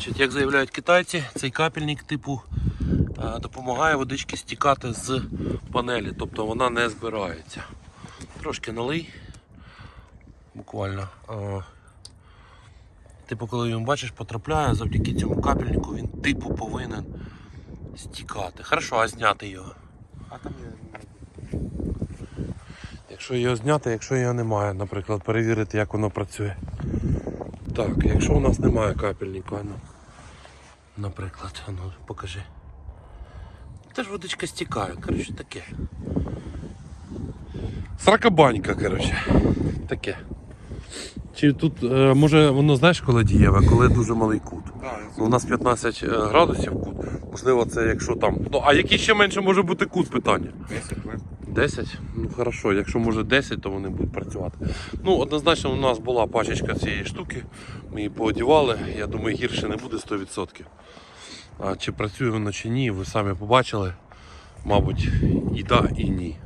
Значить, як заявляють китайці, цей капельник типу е, допомагає водички стікати з панелі, тобто вона не збирається. Трошки налий, буквально. Е, Типу, коли він бачиш, потрапляє завдяки цьому капельнику, він типу повинен стікати. Хорошо, а зняти його. А там. Якщо його зняти, якщо його немає, наприклад, перевірити, як воно працює. Так, якщо у нас немає капельника, ну, наприклад, ну покажи. Теж водичка стікає, коротше таке. Сракобанька, коротше. Таке. Чи тут, е, може, воно знаєш, коли дієве, коли дуже малий кут. Ну, у нас 15 градусів кут. Можливо, це якщо там. Ну, а який ще менше може бути кут питання? 10 хвилин. 10? Ну хорошо, якщо може 10, то вони будуть працювати. Ну, однозначно, у нас була пачечка цієї штуки. Ми її поодівали. Я думаю, гірше не буде 100%. А чи працює воно чи ні, ви самі побачили. Мабуть, і да, і ні.